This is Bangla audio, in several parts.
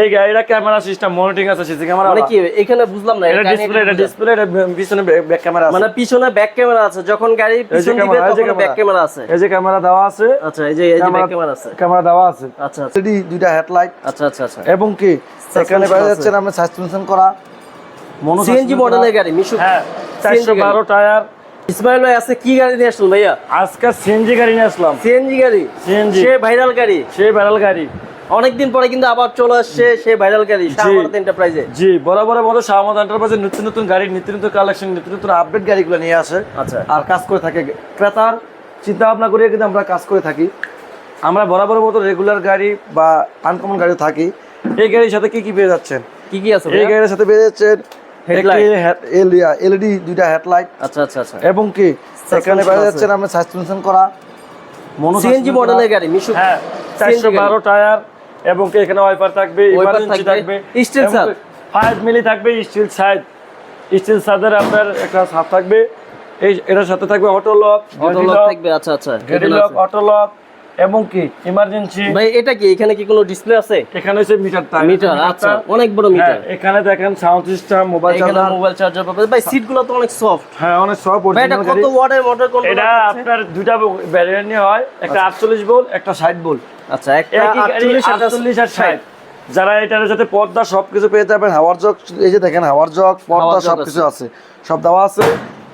এই গাড়িটা ক্যামেরা সিস্টেম মনিটরিং আছে সিসি ক্যামেরা মানে কি এখানে বুঝলাম না এটা ডিসপ্লে এটা ডিসপ্লে এটা পিছনে ব্যাক ক্যামেরা আছে মানে পিছনে ব্যাক ক্যামেরা আছে যখন গাড়ি পিছন যে তখন ব্যাক ক্যামেরা আছে। এই যে ক্যামেরা দেওয়া আছে আচ্ছা এই যে এই যে ব্যাক ক্যামেরা আছে। ক্যামেরা দেওয়া আছে। আচ্ছা আচ্ছা। দুইটা হেডলাইট আচ্ছা আচ্ছা আচ্ছা। এবং কি এখানে আছে। যাচ্ছে আমরা সাসপেনশন করা। মনো সিএনজি মডেলের গাড়ি মিশু হ্যাঁ CNG চারশো বারো টায়ার। ইসমাইল ভাই আছে কি গাড়ি নিয়ে আসলেন ভাইয়া? আজকে সিএনজি গাড়ি নিয়ে আসলাম। সিএনজি গাড়ি? CNG সে ভাইরাল গাড়ি। সেই ব্যারাল গাড়ি। অনেকদিন পরে কিন্তু আবার চলে আসছে সে ভাইরাল গাড়ি শাহমারাত এন্টারপ্রাইজে জি বরাবরের মতো শাহমদ এন্টারপ্রাইজের নতুন নতুন গাড়ি নিত্য নতুন কালেকশন নিত্য নতুন আপডেট গাড়িগুলো নিয়ে আসে। আচ্ছা। আর কাজ করে থাকে ক্রেতার। চিন্তা ভাবনা করিয়ে কিন্তু আমরা কাজ করে থাকি। আমরা বরাবরের মতো রেগুলার গাড়ি বা আনকমন গাড়ি থাকি। এই গাড়ির সাথে কি কি পেয়ে যাচ্ছেন? কি কি আছে এই গাড়ির সাথে পেয়ে যাচ্ছেন। এলইডি দুইটা হেডলাইট আচ্ছা আচ্ছা আচ্ছা। এবং কি? এখানে পেয়ে। যাচ্ছেন আমরা সাসপেনশন করা। মনো সিএনজি মডেলের গাড়ি মিশু হ্যাঁ চারশো বারো টায়ার। এবং কে এখানে ওয়াইপার থাকবে ইমার্জেন্সি থাকবে, স্টিল সাদ। ফাইভ মিলি থাকবে স্টিল সাইড স্টিল সাদের আপনার একটা সাপ থাকবে। এই এটার সাথে থাকবে অটো লক অটো লক থাকবে আচ্ছা আচ্ছা অটো লক এবং কি ইমার্জেন্সি ভাই এটা কি? এখানে কি কোনো ডিসপ্লে আছে? এখানে হচ্ছে মিটার টাইম মিটার আচ্ছা অনেক বড় মিটার এখানে দেখেন sound system mobile charger mobile charger পাবে ভাই সিটগুলো তো অনেক সফট হ্যাঁ অনেক সব ভাই এটা কত। ওয়াটের মোটর কোন এটা আপনার দুইটা ভ্যারিয়েন্ট নিয়ে হয়। একটা আটচল্লিশ ভোল্ট একটা ষাট ভোল্ট আচ্ছা একটা একই গাড়ি 48 একটা 48 আর 60 যারা এটার সাথে পর্দা সবকিছু পেয়ে যাবেন হাওয়ার জগ এই যে দেখেন হাওয়ার জগ পর্দা সবকিছু আছে। সব দেওয়া আছে।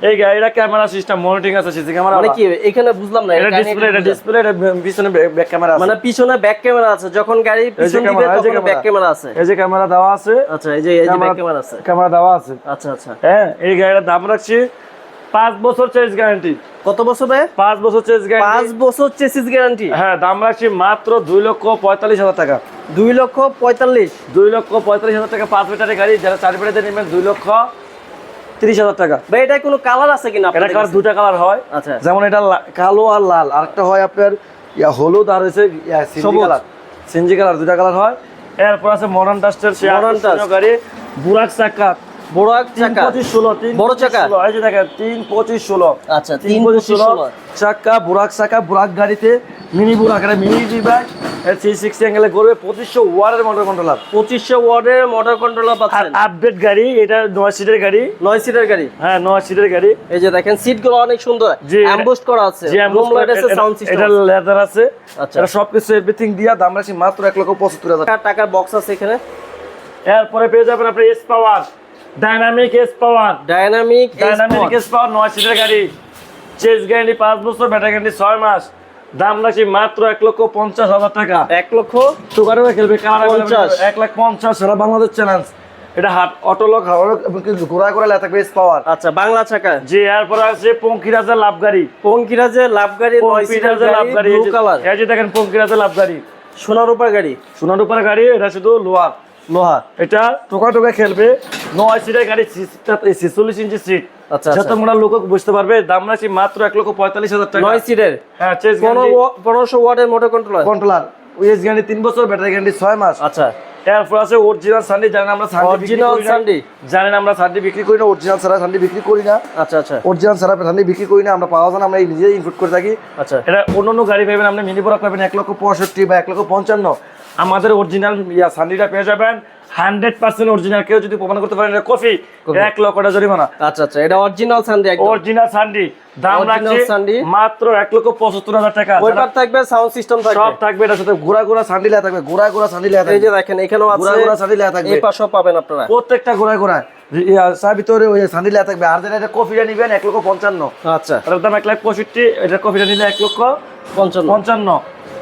এই গাড়িটা ক্যামেরা সিস্টেম মনিটরিং আছে সিসি ক্যামেরা মানে কি এখানে বুঝলাম না এটা ডিসপ্লে এটা ডিসপ্লে এটা পিছনে ব্যাক ক্যামেরা আছে মানে পিছনে ব্যাক ক্যামেরা আছে যখন গাড়ি পিছন দিবে তখন ব্যাক ক্যামেরা আছে। এই যে ক্যামেরা দেওয়া আছে আচ্ছা এই যে এই যে ব্যাক ক্যামেরা আছে। ক্যামেরা দেওয়া আছে। আচ্ছা আচ্ছা। হ্যাঁ এই গাড়িটার দাম রাখছি পাঁচ বছর চেঞ্জ গ্যারান্টি কত বছর ভাই? পাঁচ বছর পাঁচ গ্যারান্টি বছর চেসিস গ্যারান্টি হ্যাঁ দাম রাখছি মাত্র দুই লক্ষ পঁয়তাল্লিশ হাজার টাকা। দুই লক্ষ পঁয়তাল্লিশ? দুই লক্ষ পঁয়তাল্লিশ হাজার টাকা পাঁচ মিটারের গাড়ি যারা চার মিটারে নেবেন দুই লক্ষ তিরিশ হাজার টাকা। ভাই এটা কোনো কালার আছে কিনা এটা কাছে? দুটা কালার হয়। আচ্ছা। যেমন এটা কালো আর লাল। আরেকটা হয় আপনার ইয়া হলুদ আর সবুজ। কালার সিনজি কালার দুটা কালার হয়। এরপর আছে মডার্ন ডাস্টার সে আকর্ষণীয় গাড়ি বুরাক চাকা। বড় চাকা। পঁচিশ ষোলো তিন বড় চাকা? এই যে দেখেন তিন পঁচিশ ষোলো। আচ্ছা তিন পঁচিশ ষোলো চাকা বুরাক চাকা বুরাক গাড়িতে মিনি বুরাক এটা মিনি ডিবাই থ্রি সিক্সটি অ্যাঙ্গেলে করবে পঁচিশশো ওয়ারের মোটর কন্ট্রোলার পঁচিশশো ওয়ার্ডের মোটর কন্ট্রোলার পাচ্ছেন। আপডেট গাড়ি এটা নয় সিটের গাড়ি। নয় সিটের গাড়ি? হ্যাঁ নয় সিটের গাড়ি। এই যে দেখেন সিটগুলো অনেক সুন্দর। এটা- অ্যাম্বুস্ট করা আছে। সাউন্ড এটা লেদার আছে। আচ্ছা। এটা সবকিছু এভরিথিং দিয়া দাম রাখছি মাত্র এক লক্ষ পঁচাত্তর হাজার। টাকার বক্স আছে এখানে। এরপরে পেয়ে যাবেন আপনি S power dynamic S power dynamic dynamic S power নয় সিটের গাড়ি। চেস গ্যারান্টি পাঁচ বছর ব্যাটারি গ্যারান্টি ছয় মাস। দাম রাখছি মাত্র এক লক্ষ পঞ্চাশ হাজার টাকা। এক লক্ষ টুকারে খেলবে পঞ্চাশ। এক লাখ পঞ্চাশ সারা বাংলাদেশ চ্যালেঞ্জ এটা হাট অটো লক হাওয়ার ঘোরা করে এস পাওয়ার আচ্ছা বাংলা চাকা জি এরপরে আছে পঙ্কিরাজের লাভ গাড়ি। পঙ্কিরাজে লাভ গাড়ি পঙ্কিরাজের লাভ গাড়ি এই যে দেখেন পঙ্কিরাজের লাভ গাড়ি। সোনার উপর গাড়ি। সোনার উপরে গাড়ি এটা শুধু লোহার। লোহা। এটা টোকা টোকা খেলবে। নয় সিটের গাড়ি ছেচল্লিশ ইঞ্চি সিট। আচ্ছা যত আচ্ছা লোক বুঝতে পারবে দাম রাখছি মাত্র এক লক্ষ পঁয়তাল্লিশ হাজার টাকা। নয় সিটের? হ্যাঁ পনেরোশো ওয়াটের মোটর কন্ট্রোলার কন্ট্রোলার ওয়েস গ্যারান্টি তিন বছর ব্যাটারি গ্যারান্টি ছয় মাস। আচ্ছা। এরপর আছে অরিজিনাল সানডি জানেন আমরা সানডি অরিজিনাল সানডে জানেন আমরা সানডি বিক্রি করি না অরিজিনাল ছাড়া সানডি বিক্রি করি না। আচ্ছা আচ্ছা। অরিজিনাল ছাড়া সানডি বিক্রি করি না আমরা পাওয়া যায় আমরা নিজেই ইনপুট করে থাকি। আচ্ছা। এটা অন্য অন্য গাড়ি পাবেন আপনি মিনি প্রোডাক্ট পাবেন এক লক্ষ পঁয়ষট্টি বা এক লক্ষ পঞ্চান্ন। আমাদের অরিজিনাল ইয়া সানডিটা পেয়ে যাবেন। হান্ড্রেড পার্সেন্ট অরিজিনাল কেউ যদি প্রমাণ করতে পারেন কফি এক লক্ষ টাকা জরিমানা। আচ্ছা আচ্ছা এটা অরিজিনাল সানডে অরিজিনাল সানডি। দাম রাখছি মাত্র এক লক্ষ পঁচাত্তর হাজার টাকা। ওয়েপার থাকবে সাউন্ড সিস্টেম সব থাকবে থাকবে এটার সাথে ঘোরা ঘোরা সান্ডি লেয়া থাকবে ঘোরা ঘোরা সান্ডি লেয়া এই যে দেখেন এখানেও ঘোরা আছে ঘোরা সান্ডি লেয়া থাকবে। এই পাশেও পাবেন আপনারা। প্রত্যেকটা ঘোরা ঘোরা তার ভিতরে ওই সান্ডি লেয়া থাকবে। আর যেটা এটা কফিটা নিবেন এক লক্ষ পঞ্চান্ন। আচ্ছা। এটার দাম এক লাখ পঁয়ষট্টি এটা কফিটা নিলে এক লক্ষ পঞ্চান্ন। পঞ্চান্ন।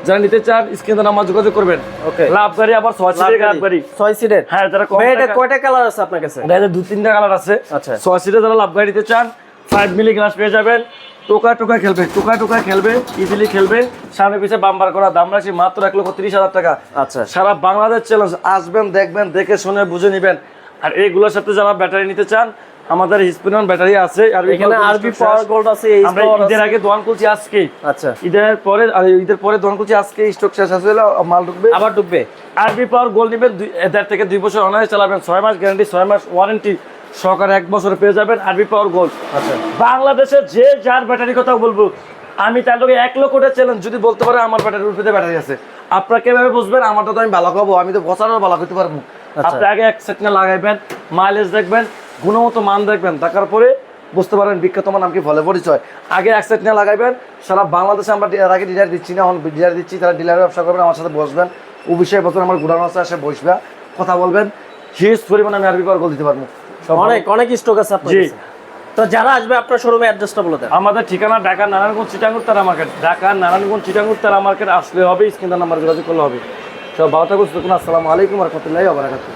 যারা নিতে চান স্ক্রিনে নাম্বার যোগাযোগ করবেন। ওকে লাভ গাড়ি আবার ছয় সিটের লাভ গাড়ি। ছয় সিটের হ্যাঁ যারা কম এটা কয়টা কালার আছে আপনার কাছে? এটা দু তিনটা কালার আছে। আচ্ছা। ছয় সিটে যারা লাভ গাড়ি নিতে চান ফাইভ মিলি গ্লাস পেয়ে যাবেন। টোকা টোকা খেলবে টোকা টোকা খেলবে ইজিলি খেলবে। সামনে পিছিয়ে বাম্বার করা দাম রাখছি মাত্র এক লক্ষ তিরিশ হাজার টাকা। আচ্ছা। সারা বাংলাদেশ চ্যালেঞ্জ আসবেন দেখবেন দেখে শুনে বুঝে নেবেন। আর এইগুলোর সাথে যারা ব্যাটারি নিতে চান আমাদের হিসপিনন ব্যাটারি আছে আর এখানে আরবি পাওয়ার গোল্ড আছে এই আমরা পাওয়ার ঈদের আগে দোয়ান খুলছি আজকে। আচ্ছা। ঈদের পরে আর ঈদের পরে দোয়ান খুলছি আজকে স্টক শেষ গেলে মাল ঢুকবে। আবার ঢুকবে। আরবি পাওয়ার গোল্ড নেবেন দেড় থেকে দুই বছর অনায়াসে চালাবেন ছয় মাস গ্যারান্টি ছয় মাস ওয়ারেন্টি সরকার এক বছর পেয়ে যাবেন আরবি পাওয়ার গোল্ড আচ্ছা। বাংলাদেশে যে যার ব্যাটারি কথা বলব আমি তার লোকে এক লক্ষ চ্যালেঞ্জ যদি বলতে পারে আমার ব্যাটারি উঠতে ব্যাটারি আছে। আপনারা কীভাবে বুঝবেন? আমারটা তো আমি ভালো খাব আমি তো বছরের ভালো করতে পারব। আচ্ছা। আপনি আগে এক সেট না লাগাইবেন মাইলেজ দেখবেন গুণগত মান দেখবেন দেখার পরে বুঝতে পারবেন বিখ্যাত মান নাম কি ফলে পরিচয়। আগে এক সেট না লাগাইবেন সারা বাংলাদেশে আমরা এর আগে ডিলার দিচ্ছি না এখন ডিলার দিচ্ছি তারা ডিলারের ব্যবসা করবেন আমার সাথে বসবেন। ও বিষয়ে বছর আমার গুড়ানো আছে এসে বসবে কথা বলবেন। হিউজ পরিমাণে আমি আরবি পাওয়ার গোল দিতে পারব। অনেক অনেক স্টক আছে আপনার জি। তো যারা আসবে আপনার শোরুমে অ্যাড্রেসটা বলে দেন। আমাদের ঠিকানা ঢাকা নারায়ণগঞ্জ চিটাঙ্গুর তারা মার্কেট ঢাকা নারায়ণগঞ্জ চিটাঙ্গুর তারা মার্কেট আসলে হবে স্ক্রিন নাম্বার যোগাযোগ করলে হবে। সব ভালো থাকুন আসসালামু আলাইকুম রহমতুল্লাহি ওয়া বারাকাতুহু।